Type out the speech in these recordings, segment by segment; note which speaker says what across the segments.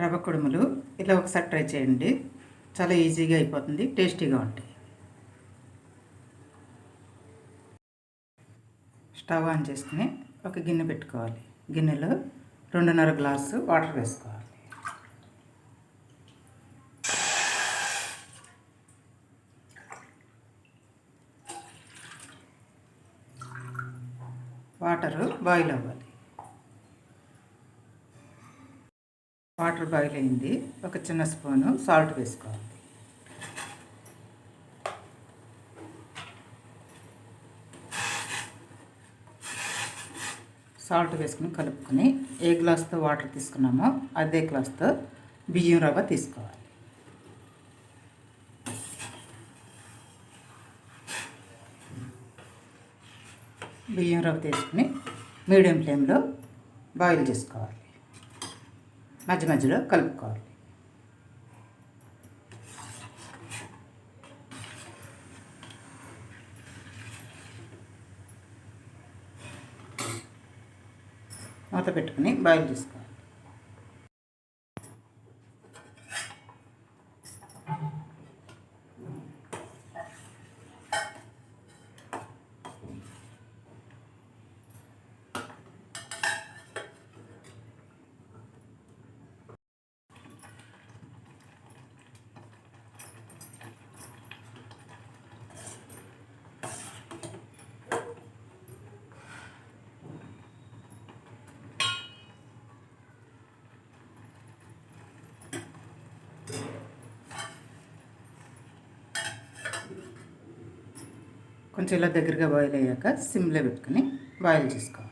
Speaker 1: రవ్వ కుడుములు. ఇలా ఒకసారి ట్రై చేయండి. చాలా ఈజీగా అయిపోతుంది. టేస్టీగా ఉంటాయి. స్టవ్ ఆన్ చేసుకుని ఒక గిన్నె పెట్టుకోవాలి. గిన్నెలో రెండున్నర గ్లాసు వాటర్ వేసుకోవాలి. వాటరు బాయిల్ అవ్వాలి. వాటర్ బాయిల్ అయింది. ఒక చిన్న స్పూను సాల్ట్ వేసుకోవాలి. సాల్ట్ వేసుకుని కలుపుకొని ఏ గ్లాస్తో వాటర్ తీసుకున్నామో అదే గ్లాస్తో బియ్యం రవ్వ తీసుకోవాలి. బియ్యం రవ్వ తీసుకుని మీడియం ఫ్లేమ్లో బాయిల్ చేసుకోవాలి. మధ్య మధ్యలో కలుపుకోవాలి. మూత పెట్టుకుని బాయిల్ చేసుకోవాలి. కొంచెం ఇలా దగ్గరగా బాయిల్ అయ్యాక సిమ్లో పెట్టుకుని బాయిల్ చేసుకోవాలి.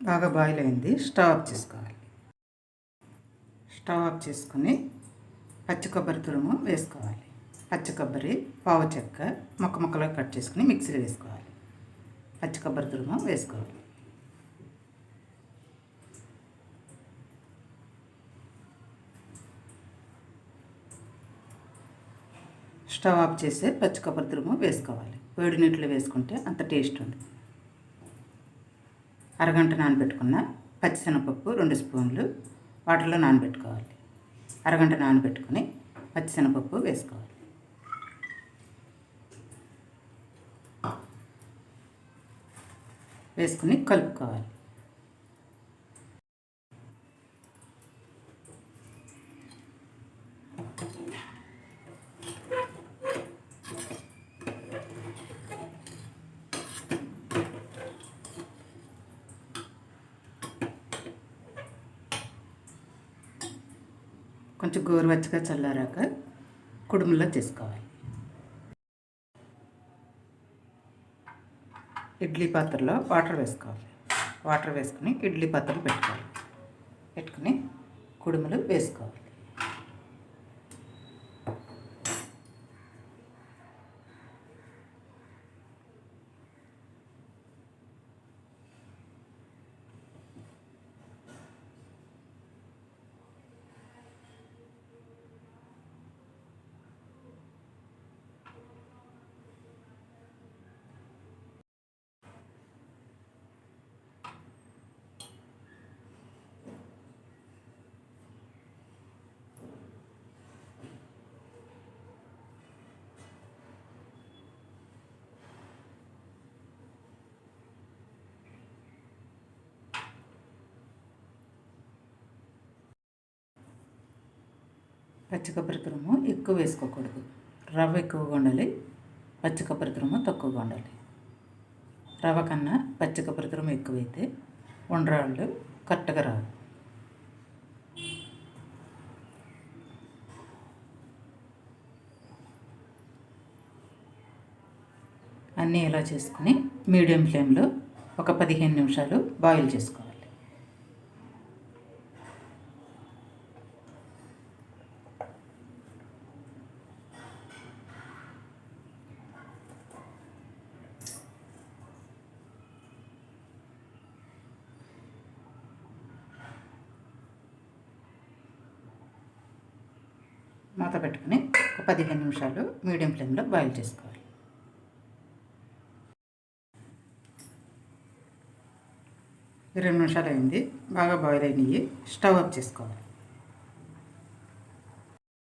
Speaker 1: బాగా బాయిల్ అయింది. స్టవ్ ఆఫ్ చేసుకోవాలి. స్టవ్ ఆఫ్ చేసుకొని పచ్చి కొబ్బరి తురుము వేసుకోవాలి. పచ్చి కొబ్బరి పావు చెక్క మొక్క మొక్కలో కట్ చేసుకుని మిక్సీలో వేసుకోవాలి. పచ్చి కొబ్బరి తురుము వేసుకోవాలి. స్టవ్ ఆఫ్ చేసి పచ్చి కొబ్బరి తురుము వేసుకోవాలి. వేడి నీటిలో వేసుకుంటే అంత టేస్ట్ ఉంటుంది అరగంట నానబెట్టుకున్న పచ్చిశనగపప్పు రెండు స్పూన్లు వాటర్లో నానబెట్టుకోవాలి. అరగంట నానబెట్టుకొని పచ్చిశనగపప్పు వేసుకోవాలి. వేసుకుని కలుపుకోవాలి. కొంచెం గోరువెచ్చగా చల్లారాక కుడుములో చేసుకోవాలి. ఇడ్లీ పాత్రలో వాటర్ వేసుకోవాలి. వాటర్ వేసుకుని ఇడ్లీ పాత్రలు పెట్టుకోవాలి. పెట్టుకుని కుడుములు వేసుకోవాలి. పచ్చి కొబ్బరి తురుము ఎక్కువ వేసుకోకూడదు. రవ్వ ఎక్కువగా ఉండాలి పచ్చి కొబ్బరి తురుము తక్కువగా ఉండాలి రవ్వ కన్నా పచ్చి కొబ్బరి తురుము ఎక్కువైతే ఉండరాళ్ళు కరెక్ట్గా రావు. అన్నీ ఇలా చేసుకుని మీడియం ఫ్లేమ్లో ఒక పదిహేను నిమిషాలు బాయిల్ చేసుకోండి మూత పెట్టుకుని ఒక పదిహేను నిమిషాలు మీడియం ఫ్లేమ్లో బాయిల్ చేసుకోవాలి. ఇరవై నిమిషాలు అయింది బాగా బాయిల్ అయినాయి. స్టవ్ ఆఫ్ చేసుకోవాలి.